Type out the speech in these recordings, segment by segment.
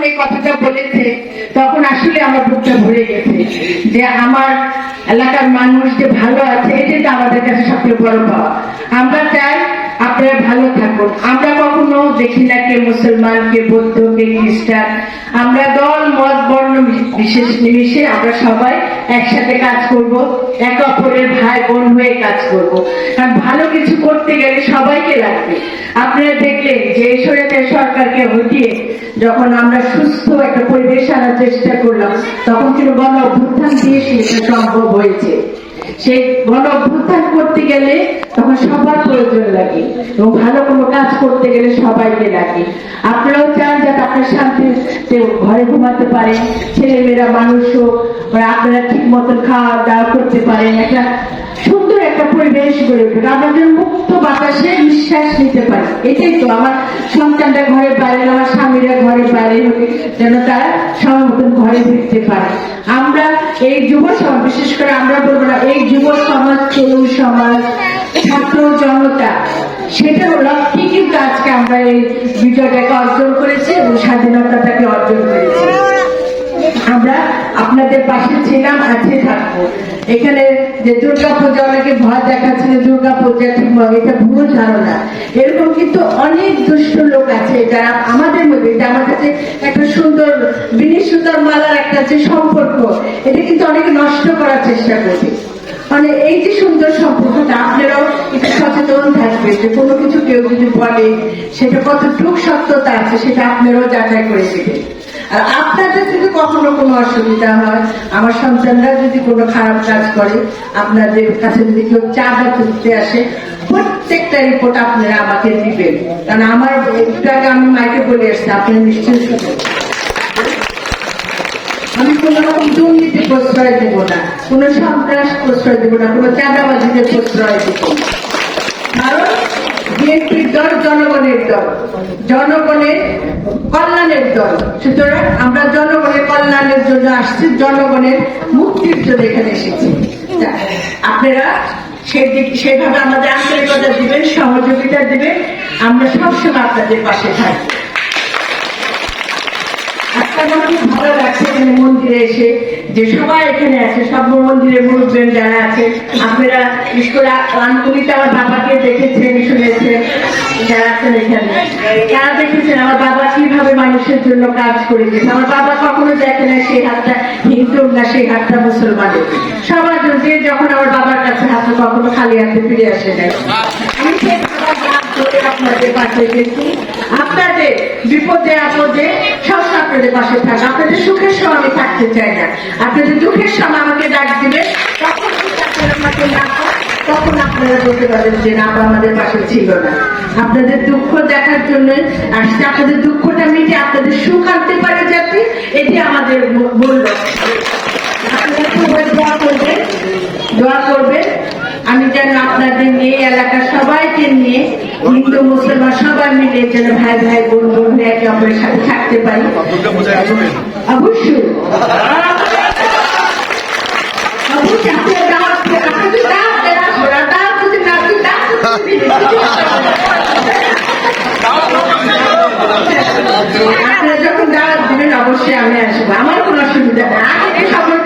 যখন এই কথাটা বলেছে, তখন আসলে আমার বুকটা ভরে গেছে যে আমার এলাকার মানুষ যে ভালো আছে, এটাই তো আমাদের কাছে সবচেয়ে বড় পাওয়া। আমরা আপনারা ভালো থাকুন আমরা কখনো দেখি না কে মুসলমান, কে বৌদ্ধ, কে খ্রিস্টান। আমরা দল, মত, বর্ণ বিশেষ নিমিশে আমরা সবাই একসাথে কাজ করব, এক অপরের ভাই বোন হয়ে কাজ করব। কারণ ভালো কিছু করতে গেলে সবাইকে লাগবে। আপনারা দেখলেন যে সরকার সরকারকে হটিয়ে যখন আমরা সুস্থ একটা পরিবেশ আনার চেষ্টা করলাম, তখন কিন্তু গণ অভ্যুত্থান দিয়ে সেটা সম্ভব হয়েছে। সেই গণ অভ্যুত্থান করতে গেলে তখন সবার প্রয়োজন লাগে এবং ভালো কোনো কাজ করতে গেলে সবাইকে লাগে। আপনারাও চান যাতে আপনার শান্তিতে ঘরে ঘুমাতে পারে ছেলেমেয়েরা মানুষ হোক আপনারা ঠিক মতন খাওয়া দাওয়া করতে পারেন। একটা সুন্দর একটা পরিবেশ গড়ে উঠবে আমরা যেন মুক্ত বাতাসে নিঃশ্বাস নিতে পারি। এটাই তো আমার সন্তানরা ঘরে বাইরে আমার স্বামীরা ঘরে বাইরে হবে যেন তারা সময় ঘরে ফিরতে পারে। আমরা এই যুব সমাজ, বিশেষ করে আমরা বলব না, এই যুব সমাজ, তরুণ সমাজ, ছাত্র জনতা, সেটা লক্ষ্যে কিন্তু আজকে আমরা এই বিজয়টাকে অর্জন করেছি এবং স্বাধীনতাটাকে অর্জন করেছি। আমরা আপনাদের পাশে ছিলাম আছে এখানে যে দুর্গা পূজা, অনেকে ভয় দেখাচ্ছে যে দুর্গা পূজা ঠিক এটা ভুল ধারণা। এরকম কিন্তু অনেক দুষ্ট লোক আছে যারা আমাদের মধ্যে যে আমার কাছে একটা সুন্দর বিনি সুন্দর মালার একটা যে সম্পর্ক, এটা কিন্তু অনেকে নষ্ট করার চেষ্টা করছে মানে এই যে সুন্দর সম্পর্কটা, আপনারাও একটু সচেতন থাকবে যে কোনো কিছু কেউ যদি বলে, সেটা কতটুক সত্যতা আছে, সেটা আপনারাও যাচাই করে দেবেন আর আপনাদের যদি কখনো কোনো অসুবিধা হয়? আমার সন্তানরা যদি কোনো খারাপ কাজ করে, আপনাদের কাছে যদি কেউ চাঁদা তুলতে আসে, প্রত্যেকটা রিপোর্ট আপনারা আমাকে দিবেন। কারণ আমার আগে আমি মাইকে বলে এসছি আপনি নিশ্চয়ই শুনবেন আমি কোন রকম দুর্নীতি প্রশ্রয় দেব না। কোন সন্ত্রাস প্রশ্রয় দেব না, কোন চাঁদাবাজিতে প্রশ্রয় দেব। কারণ বিএনপির দল, জনগণের দল। জনগণের কল্যাণের দল। সুতরাং আমরা জনগণের কল্যাণের জন্য আসছি, জনগণের মুক্তির জন্য এখানে এসেছি। আপনারা সেভাবে আমাদের আন্তরিকতা দিবেন, সহযোগিতা দিবেন। আমরা সবসময় আপনাদের পাশে থাকব। আমার বাবা কীভাবে মানুষের জন্য কাজ করে গেছে আমার বাবা কখনো দেখে না সেই হাতটা হিন্দু না সেই হাতটা মুসলমানের। সবার যে যখন আমার বাবার কাছে হাতে কখনো খালি হাতে ফিরে আসে নাই। আমি সেই বাবার আপনাদের পাশে গেছি। আপনাদের বিপদে আপদে সবসময় আপনাদের পাশে থাকা আপনাদের সুখের সময় আমি থাকতে চাই না। আপনাদের দুঃখের সময় আমাকে ডাক দিবে তখন আপনারা বলতে পারেন যে, না আমাদের পাশে ছিল না। আপনাদের দুঃখ দেখার জন্য আসছে। আপনাদের দুঃখটা মিটে আপনাদের সুখ আনতে পারে যাতে, এটি আমাদের মূল মূল লক্ষ্য। আপনারা সবাই দোয়া করবেন দোয়া করবেন আমি আপনাদের নিয়ে এলাকার সবাইকে নিয়ে হিন্দু মুসলমান সবাই মিলে যেন ভাই ভাই বোন বোন হয়ে একে অপরের সাথে থাকতে পারি অবশ্যই আপনারা যখন দাওয়াত দিবেন অবশ্যই আমি আসব আমার কোনো অসুবিধা নেই আগে আমার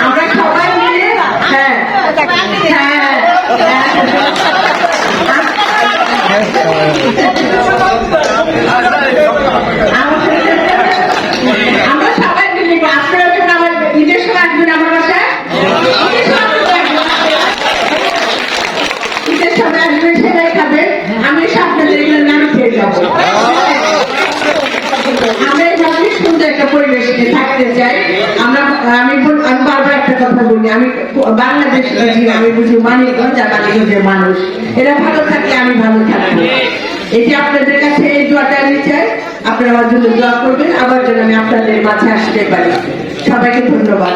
আমরা সবাই মিলে হ্যাঁ হ্যাঁ আমরা সবাই মিলে আপনারা যখন আমার ঈদের সময় আসবেন আমার বাসায় ঈদের সময় আসবেন সেটাই খাবেন আমি আপনাদের এগুলো নাম খেয়ে যাব আমরা এইভাবে সুন্দর একটা পরিবেশে থাকতে চাই। আমরা আমি আমি বারবার একটা কথা বলি আমি বাংলাদেশ বুঝি আমি বুঝি মানিকগঞ্জ আর মানিকগঞ্জের মানুষ। এরা ভালো থাকলে আমি ভালো থাকব। এটি আপনাদের কাছে এই দোয়াটা আমি চাই আপনারা আমার জন্য দোয়া করবেন আবার যেন আমি আপনাদের মাঝে আসতে পারি। সবাইকে ধন্যবাদ।